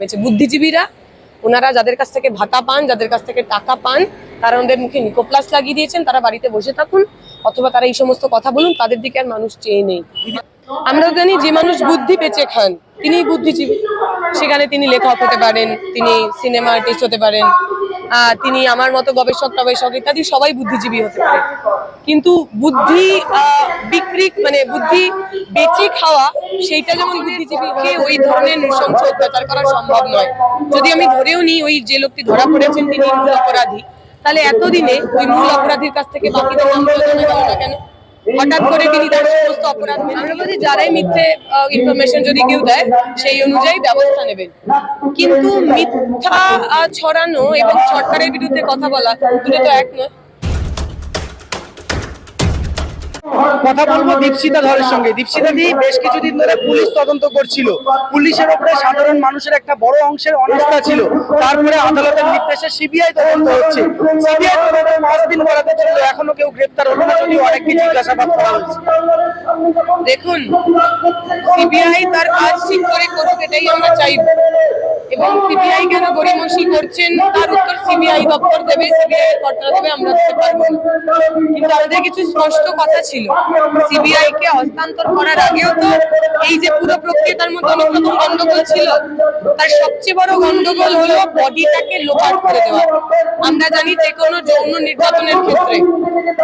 হয়েছে। বুদ্ধিজীবীরা, ওনারা যাদের কাছ থেকে ভাতা পান, যাদের কাছ থেকে টাকা পান, তারা ওদের মুখে নিকোপ্লাস লাগিয়ে দিয়েছেন, তারা বাড়িতে বসে থাকুন, অথবা তারা এই সমস্ত কথা বলুন, তাদের দিকে আর মানুষ চেয়ে নেই। আমরা জানি যে মানুষ বুদ্ধি বেঁচে খান, তিনি বুদ্ধিজীবী। সেখানে তিনি লেখক হতে পারেন, তিনি সিনেমা আর্টিস্ট হতে পারেন তিনি আমার মতো গবেষক টবেষক ইত্যাদি সবাই বুদ্ধিজীবী হতে পারে। কিন্তু বুদ্ধি বিক্রি মানে বুদ্ধি বেচে খাওয়া, সেইটা যেমন বুদ্ধিজীবীকে ওই ধরনের নৃশংস অত্যাচার করা সম্ভব নয়। যদি আমি ধরেও নিই, ওই যে লোকটি ধরা পড়েছেন তিনি মূল অপরাধী, তাহলে এতদিনে ওই মূল অপরাধীর কাছ থেকে বাকিদের কেন? হঠাৎ করে তিনি তার সমস্ত অপরাধ আমরা যারাই মিথ্যে ইনফরমেশন যদি কেউ দেয়, সেই অনুযায়ী ব্যবস্থা নেবেন। কিন্তু মিথ্যা ছড়ানো এবং সরকারের বিরুদ্ধে কথা বলা, দুটো তো এক নয়। কথা বলব দীপশিতা ধরের সঙ্গে। দীপশিতা দি, বেশ কিছুদিন ধরে পুলিশ তদন্ত করছিল। পুলিশের উপরে সাধারণ মানুষের একটা বড় অংশের অনাস্থা ছিল। তারপরে আদালতের নির্দেশে সিবিআই তদন্ত হচ্ছে। সিবিআই তদন্ত পাঁচ দিন করাতে ছিল, এখনও কেউ গ্রেপ্তার হলো না যদিও অনেককে জিজ্ঞাসাবাদ করা হচ্ছে দেখুন, সিবিআই তার কাজ ঠিক করে করুক, এটাই আমরা চাইব। এবং সিবিআই কেন গড়িমসি করছেন, তার উত্তর সিবিআই দপ্তর দেবে সিবিআই এর কর্তারা দেবে, আমরা দিতে পারব কিন্তু আমাদের কিছু স্পষ্ট কথা ছিল। সিবিআই কে হস্তান্তর করার আগেও তো এই যে পুরো প্রক্রিয়াটার মধ্যে অনেক রকম গন্ডগোল ছিল, তার সবচেয়ে বড় গন্ডগোল হলো বডিটাকে লোপাট করে দেওয়া। আমরা জানি যে কোনো যৌন নির্যাতনের ক্ষেত্রে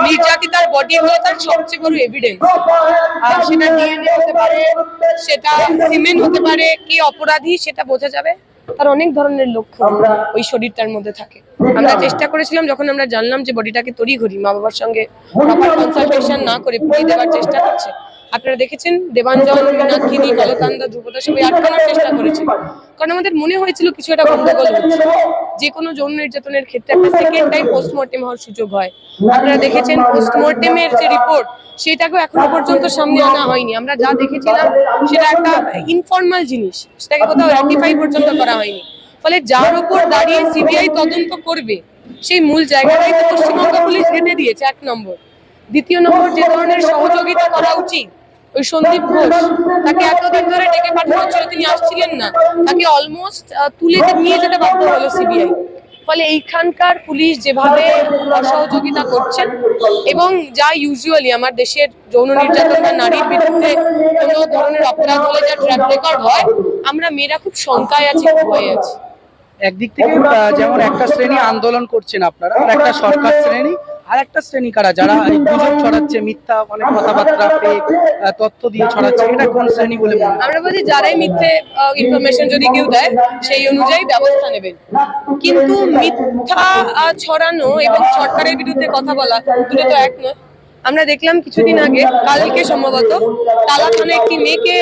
নির্যাতিতার বডি হলো তার সবচেয়ে বড় এভিডেন্স আর সেটা ডিএনএ হতে পারে, সেটা সিমেন্ট হতে পারে, কে অপরাধী সেটা বোঝা যাবে? তার অনেক ধরনের লক্ষ্য ওই শরীরটার মধ্যে থাকে। আমরা চেষ্টা করেছিলাম যখন আমরা জানলাম যে বডিটাকে তৈরি করি মা বাবার সঙ্গে কনসালটেশন না করে পুড়িয়ে দেওয়ার চেষ্টা করছে। আপনারা দেখেছেন দেবাঞ্জন কলকান্দা ধ্রুপদা সবাই আটকানোর চেষ্টা কারণ আমাদের মনে হয়েছিল কিছু একটা গন্ডগোল হচ্ছে। যে কোনো যৌন নির্যাতনের ক্ষেত্রে একটা সেকেন্ড টাইম পোস্টমর্টেম হওয়ার সুযোগ হয়। আপনারা দেখেছেন পোস্টমর্টেমের যে রিপোর্ট সেটাকেও এখনও পর্যন্ত সামনে আনা হয়নি। আমরা যা দেখেছিলাম, সেটা একটা ইনফর্মাল জিনিস। সেটাকে কোথাও র্যাটিফাই পর্যন্ত করা হয়নি। ফলে যার উপর দাঁড়িয়ে সিবিআই তদন্ত করবে, সেই মূল জায়গাটাই তো পশ্চিমবঙ্গ পুলিশ দিয়েছে, এক নম্বর। দ্বিতীয় নম্বর যে ধরনের সহযোগিতা করা উচিত ওই সন্দীপ ঘোষ, তাকে এতদিন ধরে ডেকে পাঠানো ছিল তিনি আসছিলেন না। তাকে অলমোস্ট তুলে নিয়ে যেতে বাধ্য হলো সিবিআই ফলে এইখানকার পুলিশ যেভাবে অসহযোগিতা করছেন এবং যা ইউজুয়ালি আমার দেশের যৌন নির্যাতন বা নারীর বিরুদ্ধে কোনো ধরনের অপরাধ হলে যা ট্র্যাক রেকর্ড হয়, আমরা মেয়েরা খুব শঙ্কায় আছি ভয়ে আছি। একদিক থেকে যেমন একটা শ্রেণি আন্দোলন করছেন আপনারা একটা সরকার শ্রেণি আর একটা শ্রেণি কারা? যারা গুজব ছড়াচ্ছে মিথ্যা অনেক কথাবার্তা ফেক তথ্য দিয়ে ছড়াচ্ছে এটা কোন শ্রেণি বলে মনে আমরা বলি যারাই মিথ্যে ইনফরমেশন যদি কেউ দেয় সেই অনুযায়ী ব্যবস্থা নেবেন কিন্তু মিথ্যা ছড়ানো এবং সরকারের বিরুদ্ধে কথা বলা দুটো তো এক নয়। আমরা দেখলাম কিছুদিন আগে কালকে সম্ভবত তালা থানা একটি মেয়েকে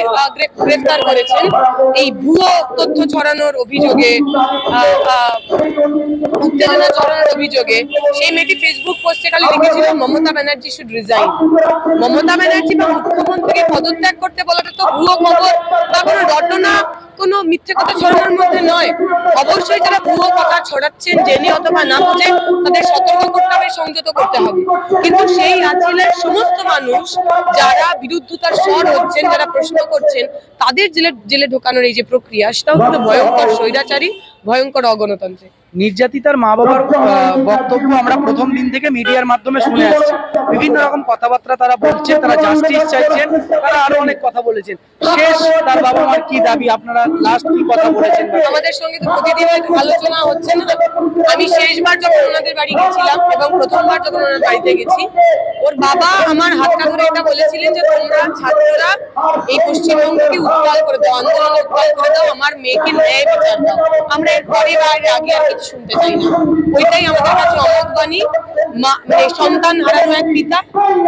গ্রেফতার করেছেন। এই ভুয়ো তথ্য ছড়ানোর অভিযোগে উত্তেজনা ছড়ানোর অভিযোগে সেই মেয়েটি ফেসবুক পোস্টে খালি লিখেছিল মমতা ব্যানার্জি শুড রিজাইন মমতা ব্যানার্জি বা মুখ্যমন্ত্রীকে পদত্যাগ করতে বলাটা তো ভুয়ো খবর বা কোনো ঘটনা কোনো মিথ্যে কথা ছড়ানোর মধ্যে নয়। অবশ্যই তারা ভুয়ো কথা ছড়াচ্ছেন, জেনে অথবা না বুঝে তাদের সতর্ক করতে হবে সংযত করতে হবে। কিন্তু সেই আছিলের সমস্ত মানুষ যারা বিরুদ্ধতার স্বর হচ্ছেন, যারা প্রশ্ন করছেন, তাদের জেলে জেলে ঢোকানোর এই যে প্রক্রিয়া, সেটাও কিন্তু ভয়ঙ্কর স্বৈরাচারী, ভয়ঙ্কর অগণতান্ত্রিক। নির্যাতিতার মা বাবার বক্তব্য আমরা প্রথম দিন থেকে মিডিয়ার মাধ্যমে শুনে আসছি। বিভিন্ন রকম কথাবার্তা তারা বলছে তারা জাস্টিস চাইছেন তারা আরও অনেক কথা বলেছেন। শেষ তার বাবা মার কি দাবি? আপনারা লাস্ট কি কথা বলেছেন? আমাদের সঙ্গে তো প্রতিদিন আলোচনা হচ্ছে না। আমি শেষবার যখন ওনাদের বাড়ি গেছিলাম এবং প্রথমবার যখন ওনার বাড়িতে গেছি ওর বাবা আমার হাতটা ধরে এটা বলেছিলেন যে তোমরা ছাত্ররা এই পশ্চিমবঙ্গকে উত্তাল করে দাও, আন্দোলনে উত্তাল করে দাও, আমার মেয়েকে ন্যায় বিচার দাও। আমরা এর পরে বাইরে আগে আর কিছু শুনতে চাই না। ওইটাই আমাদের কাছে মা মানে সন্তান হারানো এক পিতা,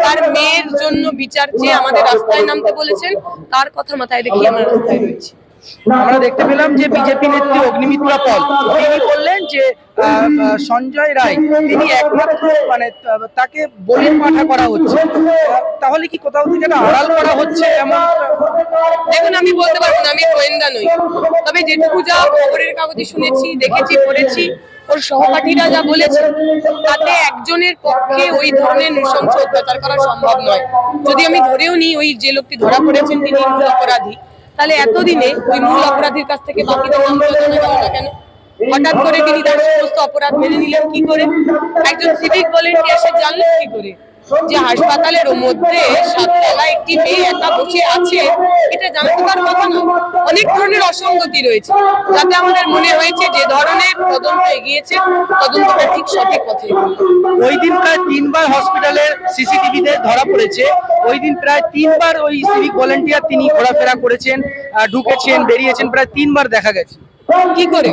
তার মেয়ের জন্য বিচার চেয়ে আমাদের রাস্তায় নামতে বলেছেন। তার কথা মাথায় রেখে আমরা রাস্তায় রয়েছি? আমরা দেখতে পেলাম যে বিজেপি নেত্রী অগ্নিমিত্রা পল, তিনি বললেন যে সঞ্জয় রায়, তিনি একমাত্র মানে তাকে বলির পাঠা করা হচ্ছে। তাহলে কি কোথাও থেকে আড়াল করা হচ্ছে এমন? দেখুন, আমি বলতে পারব না, আমি গোয়েন্দা নই। তবে যেটুকু যা খবরের কাগজে শুনেছি, দেখেছি, পড়েছি, ওর সহপাঠীরা যা বলেছে, তাতে একজনের পক্ষে ওই ধরনের নৃশংস অত্যাচার করা সম্ভব নয়। যদি আমি ধরেও নিই, ওই যে লোকটি ধরা পড়েছেন, তিনি অপরাধী। তাহলে এতদিনে ওই মূল অপরাধীর কাছ থেকে বাকিদের নাম না কেন? হঠাৎ করে তিনি তার সমস্ত অপরাধ মেনে নিলেন কি করে? একজন সিভিক ভলেন্টিয়ার সে জানলেন কি করে? যে হাসপাতালের মধ্যে সাততলা একটি মেয়ে একা বসে আছে এটা জানতে কথা না। অনেক ধরনের অসঙ্গতি রয়েছে যাতে আমাদের মনে হয়েছে যে ধরনের তদন্ত এগিয়েছে তদন্তটা ঠিক সঠিক পথে ওই দিন প্রায় তিনবার হসপিটালের সিসিটিভিতে ধরা পড়েছে। ওই দিন প্রায় তিনবার ওই সিভিক ভলেন্টিয়ার তিনি ঘোরাফেরা করেছেন ঢুকেছেন বেরিয়েছেন প্রায় তিনবার দেখা গেছে। কি করে?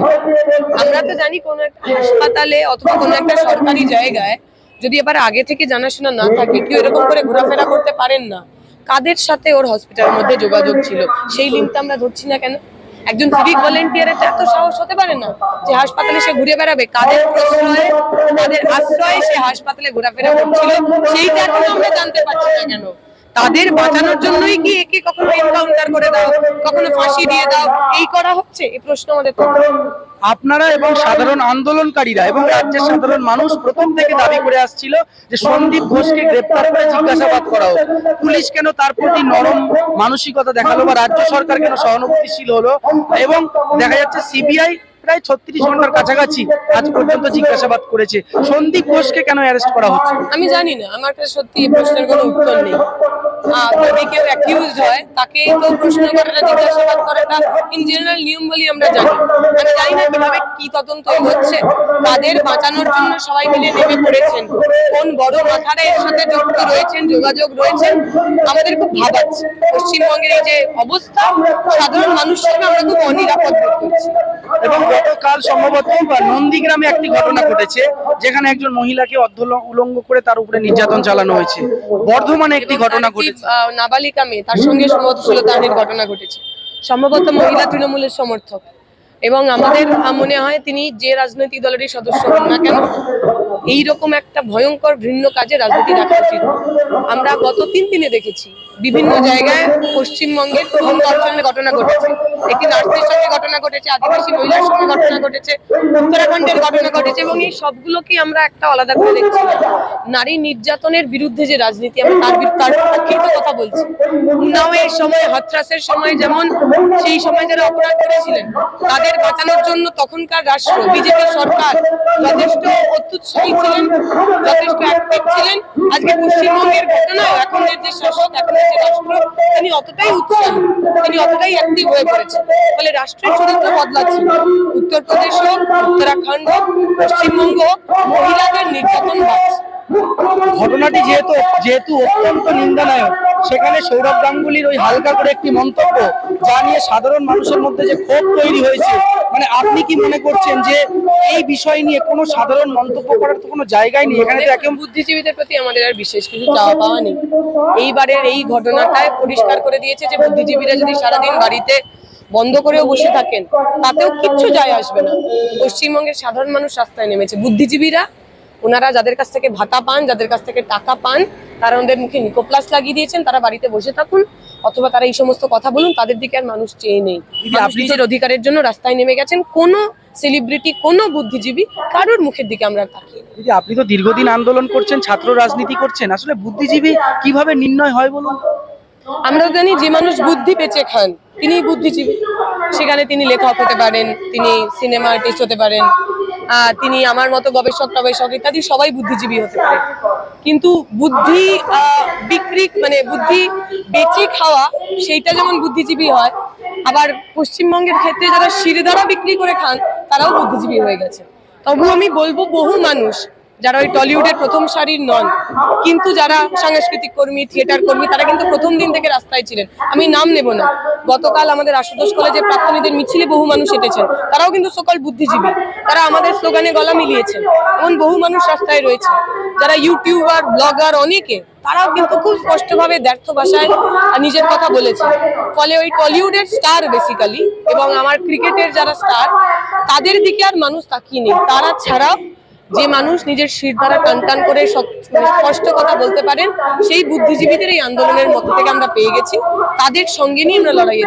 আমরা তো জানি কোন একটা হাসপাতালে অথবা কোনো একটা সরকারি জায়গায় যদি এবার আগে থেকে জানাশোনা না থাকে, কেউ এরকম করে ঘোরাফেরা করতে পারেন না। কাদের সাথে ওর হসপিটালের মধ্যে যোগাযোগ ছিল? সেই লিঙ্কটা আমরা ধরছি না কেন? একজন সিভিক ভলেন্টিয়ারের তো এত সাহস হতে পারে না যে হাসপাতালে সে ঘুরে বেড়াবে। কাদের প্রশ্রয়ে? কাদের আশ্রয়ে সে হাসপাতালে ঘোরাফেরা করছিল? সেইটা এখন আমরা জানতে পারছি না কেন? তাদের বাঁচানোর জন্যই কি একে কখনো এনকাউন্টার করে দাও কখনো ফাঁসি দিয়ে দাও? এই করা হচ্ছে? এই প্রশ্ন আমাদের আপনারা এবং সাধারণ আন্দোলনকারীরা এবং রাজ্যের সাধারণ মানুষ প্রথম থেকে দাবি করে আসছিল যে সন্দীপ ঘোষকে গ্রেপ্তার করে জিজ্ঞাসাবাদ করা হোক। পুলিশ কেন তার প্রতি নরম মানসিকতা দেখাল বা রাজ্য সরকার কেন সহানুভূতিশীল হলো? এবং দেখা যাচ্ছে সিবিআই প্রায় ছত্রিশ ঘণ্টার কাছাকাছি আজ পর্যন্ত জিজ্ঞাসাবাদ করেছে। সন্দীপ ঘোষকে কেন অ্যারেস্ট করা হচ্ছে? আমি জানি না। আমার কাছে সত্যি এই প্রশ্নের কোনো উত্তর নেই। যদি কেউ অ্যাকিউজড হয় তাকে তো প্রশ্ন করাটা জিজ্ঞাসাবাদ করাটা ইন জেনারেল নিয়ম বলি আমরা জানি। আমি জানি না কীভাবে কি তদন্ত হচ্ছে। তাদের বাঁচানোর জন্য সবাই মিলে নেমে পড়েছেন। কোন বড় মাথারা এর সাথে যুক্ত রয়েছেন যোগাযোগ রয়েছেন আমাদের খুব ভাবাচ্ছে। পশ্চিমবঙ্গের এই যে অবস্থা সাধারণ মানুষ হিসেবে আমরা খুব অনিরাপদ বোধ করছি। এবং গতকাল সম্ভবত নন্দীগ্রামে একটি ঘটনা ঘটেছে যেখানে একজন মহিলাকে অর্ধ উলঙ্গ করে তার উপরে নির্যাতন চালানো হয়েছে। বর্ধমানে একটি ঘটনা ঘটেছে তার সঙ্গে ঘটনা ঘটেছে। সম্ভবত মহিলা তৃণমূলের সমর্থক। এবং আমাদের মনে হয় তিনি যে রাজনৈতিক দলেরই সদস্য হন না কেন, এইরকম একটা ভয়ঙ্কর ঘৃণ্য কাজে রাজনীতি রাখা উচিত। আমরা গত তিন দিনে দেখেছি, বিভিন্ন জায়গায় পশ্চিমবঙ্গের প্রথম ধর্ষণের ঘটনা ঘটেছে। একটি নার্সের সঙ্গে ঘটনা ঘটেছে, আদিবাসী মহিলার সঙ্গে ঘটনা ঘটেছে, উত্তরাখণ্ডের ঘটনা ঘটেছে, এবং এই সবগুলোকে আমরা একটা আলাদা করে দেখছি। নারী নির্যাতনের বিরুদ্ধে যে রাজনীতি, আমরা তার বিরুদ্ধে তার পক্ষেই তো কথা বলছি? উন্নাওয়ের সময় হাতরাসের সময় যেমন সেই সময় যারা অপরাধ করেছিলেন, তাদের বাঁচানোর জন্য তখনকার রাষ্ট্র, বিজেপি সরকার যথেষ্ট অত্যুৎসাহী ছিলেন, যথেষ্ট অ্যাক্টিভ ছিলেন। আজকে পশ্চিমবঙ্গের ঘটনা এখন যে শাসক, এখন যে রাষ্ট্র, তিনি অতটাই উৎসাহী, তিনি অতটাই অ্যাক্টিভ হয়ে পড়েছেন। ফলে রাষ্ট্রের চরিত্র বদলাচ্ছে। উত্তরপ্রদেশ হোক, উত্তরাখণ্ড হোক, পশ্চিমবঙ্গ হোক, মহিলাদের নির্যাতন বাড়ছে। ঘটনাটি যেহেতু যেহেতু অত্যন্ত নিন্দানায়ক সেখানে সৌরভ গাঙ্গুলির ওই হালকা করে একটি মন্তব্য যা নিয়ে সাধারণ মানুষের মধ্যে যে ক্ষোভ তৈরি হয়েছে মানে আপনি কি মনে করছেন যে এই বিষয় নিয়ে কোনো সাধারণ মন্তব্য করার তো কোনো জায়গাই নেই? এখানে তো একে দেখুন, বুদ্ধিজীবীদের প্রতি আমাদের আর বিশেষ কিছু চাওয়া পাওয়া নেই। এইবারের এই ঘটনাটায় পরিষ্কার করে দিয়েছে যে বুদ্ধিজীবীরা যদি সারাদিন বাড়িতে বন্ধ করেও বসে থাকেন তাতেও কিচ্ছু যায় আসবে না। পশ্চিমবঙ্গের সাধারণ মানুষ রাস্তায় নেমেছে। বুদ্ধিজীবীরা ওনারা যাদের কাছ থেকে ভাতা পান যাদের কাছ থেকে টাকা পান তারা ওদের মুখে নিকোপ্লাস লাগিয়ে দিয়েছেন তারা বাড়িতে বসে থাকুন অথবা তারা এই সমস্ত কথা বলুন তাদের দিকে আর মানুষ চেয়ে নেই নিজের অধিকারের জন্য রাস্তায় নেমে গেছেন কোনো সেলিব্রিটি কোনো বুদ্ধিজীবী কারোর মুখের দিকে আমরা তাকিয়ে নেই। দিদি আপনি তো দীর্ঘদিন আন্দোলন করছেন ছাত্র রাজনীতি করছেন আসলে বুদ্ধিজীবী কীভাবে নির্ণয় হয় বলুন? আমরা জানি যে মানুষ বুদ্ধি বেঁচে খান তিনি বুদ্ধিজীবী সেখানে তিনি লেখক হতে পারেন তিনি সিনেমা আর্টিস্ট হতে পারেন তিনি আমার মতো গবেষক, টবেষক ইত্যাদি সবাই বুদ্ধিজীবী হতে পারে। কিন্তু বুদ্ধি বিক্রি মানে বুদ্ধি বেচে খাওয়া, সেইটা যেমন বুদ্ধিজীবী হয়, আবার পশ্চিমবঙ্গের ক্ষেত্রে যারা শিরদাঁড়া বিক্রি করে খান, তারাও বুদ্ধিজীবী হয়ে গেছে। তবু আমি বলব, বহু মানুষ যারা ওই টলিউডের প্রথম সারির নন, কিন্তু যারা সাংস্কৃতিক কর্মী, থিয়েটার কর্মী, তারা কিন্তু প্রথম দিন থেকে রাস্তায় ছিলেন। আমি নাম নেব না। গতকাল আমাদের আশুতোষ কলেজে প্রাক্তনীদের মিছিলে বহু মানুষ হেঁটেছেন তারাও কিন্তু সকল বুদ্ধিজীবী। তারা আমাদের স্লোগানে গলা মিলিয়েছেন। এমন বহু মানুষ রাস্তায় রয়েছে। যারা ইউটিউবার, ব্লগার অনেকে, তারাও কিন্তু খুব স্পষ্টভাবে ব্যর্থ ভাষায় নিজের কথা বলেছে। ফলে ওই টলিউডের স্টার বেসিক্যালি এবং আমার ক্রিকেটের যারা স্টার, তাদের দিকে আর মানুষ তাকিয়ে নেই। তারা ছাড়াও যে মানুষ নিজের শির দ্বারা টান টান করে মানে স্পষ্ট কথা বলতে পারেন সেই বুদ্ধিজীবীদের এই আন্দোলনের মধ্য থেকে আমরা পেয়ে গেছি তাদের সঙ্গে নিয়ে আমরা লড়াইয়ে।